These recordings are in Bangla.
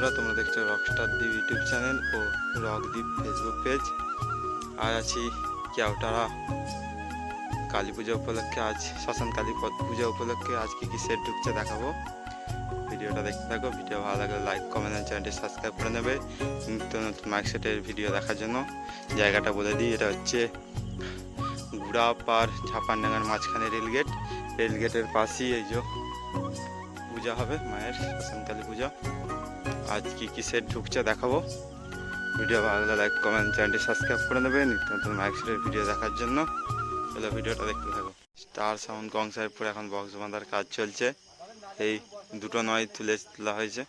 বন্ধুরা, তোমরা দেখছ রকস্টার দ্বীপ ইউটিউব চ্যানেল ও রকদ্বীপ ফেসবুক পেজ আর আছি কেওটারা কালী পূজা উপলক্ষে আজ, শ্মশান কালী পূজা উপলক্ষে আজ কি কি সেট ঢুকছে দেখাবো। ভিডিওটা দেখতে থাকো, ভিডিও ভালো লাগলে লাইক কমেন্ট আর চ্যানেলটি সাবস্ক্রাইব করে নেবে। নিত্য নতুন মাইক সেটের ভিডিও দেখার জন্য। জায়গাটা বলে দিই, এটা হচ্ছে গুড়া পার ছাপানডাঙ্গার মাঝখানে রেলগেট রেলগেটের পাশেই এই যে পূজা হবে, মায়ের শ্মশান কালী পূজা। আজ কি কি সেট ঢুকছে দেখাবো। ভিডিও ভালো লাইক কমেন্ট চ্যানেলটি সাবস্ক্রাইব করে নেবে নিত্য নতুন মাইক সেটের ভিডিও দেখার জন্য। তাহলে ভিডিওটা দেখতে থাকো। স্টার সাউন্ড গং সাহেবপুর এখন বক্স বাঁধার কাজ চলছে। এই দুটো নয় তুলে তোলা হয়েছে।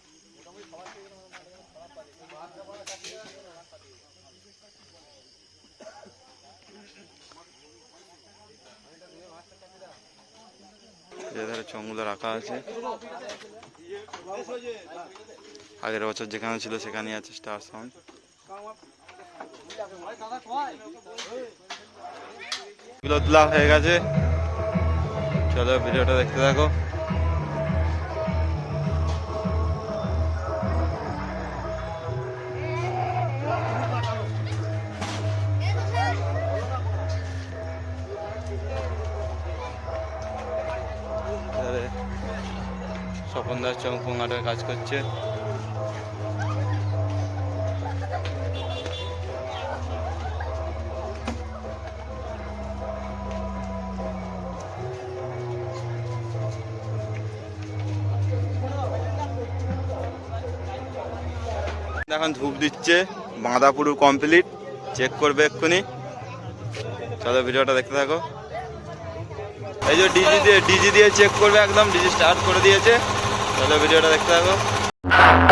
এধারে রাখা আছে। আগের বছর যেখানে ছিল সেখানেই আছে স্টার সাউন্ড হয়ে গেছে। চলো ভিডিওটা দেখতে থাকো। স্বপনদার চৌপঙ্গাটার কাজ করছে। এখন ধূপ দিচ্ছে। বাঁধা পুরো কমপ্লিট চেক করবে এক্ষুনি। চলো, ভিডিওটা দেখতে থাকো। এই যে ডিজি দিয়ে ডিজি দিয়ে চেক করবে একদম। ডিজি স্টার্ট করে দিয়েছে। চলো, ভিডিওটা দেখতে থাকো। Ah!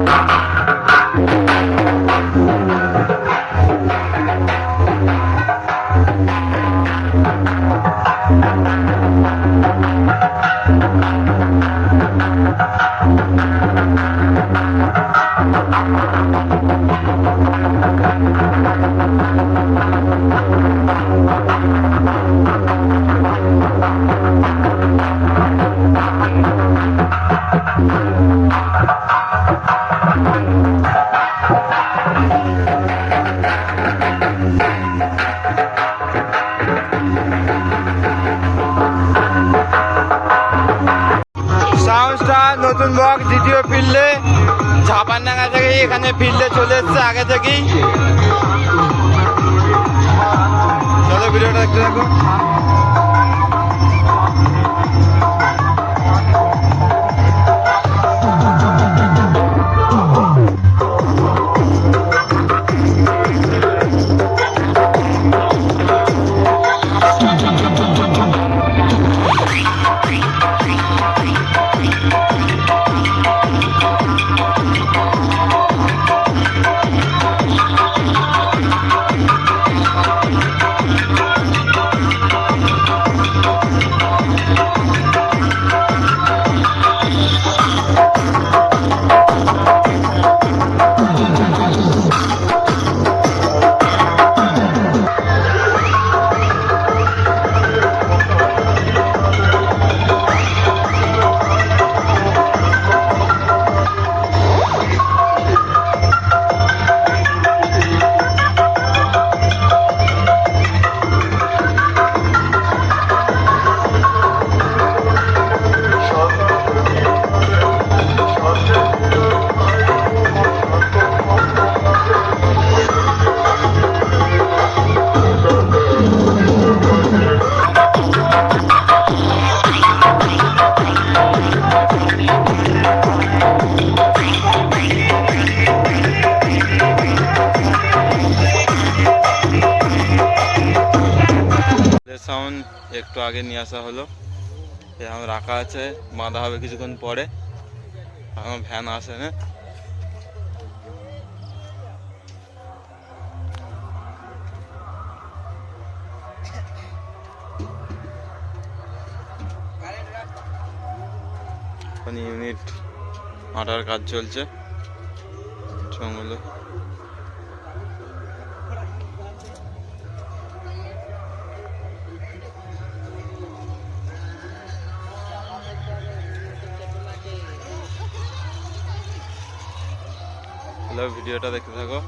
বক্স ফিরলে ফিল্ডে ঝাপানডাঙ্গা থেকে এখানে ফিরলে চলে এসছে আগে থেকেই। চলো, ভিডিওটা দেখতে থাকো সাউন্ড একটু আগে নিয়ে আসা হলো। এখন রাখা আছে, বাঁধা হবে কিছুক্ষণ পরে। এখন ভ্যান আসে না। ইউনিট আটার কাজ চলছে। হ্যালো, ভিডিওটা দেখতে থাকো।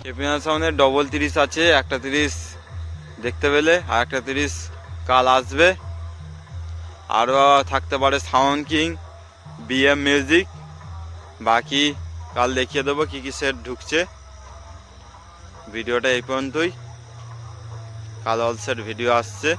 কেপিয়ান সাউন্ডের ডবল তিরিশ আছে, একটা তিরিশ দেখতে পেলে, আর একটা তিরিশ কাল আসবে। আরও থাকতে পারে সাউন্ড কিং বিএম মিউজিক বাকি কাল দেখিয়ে দেবো কী কী সেট ঢুকছে। ভিডিওটা এই পর্যন্তই। কাল অল সেট ভিডিও আসছে।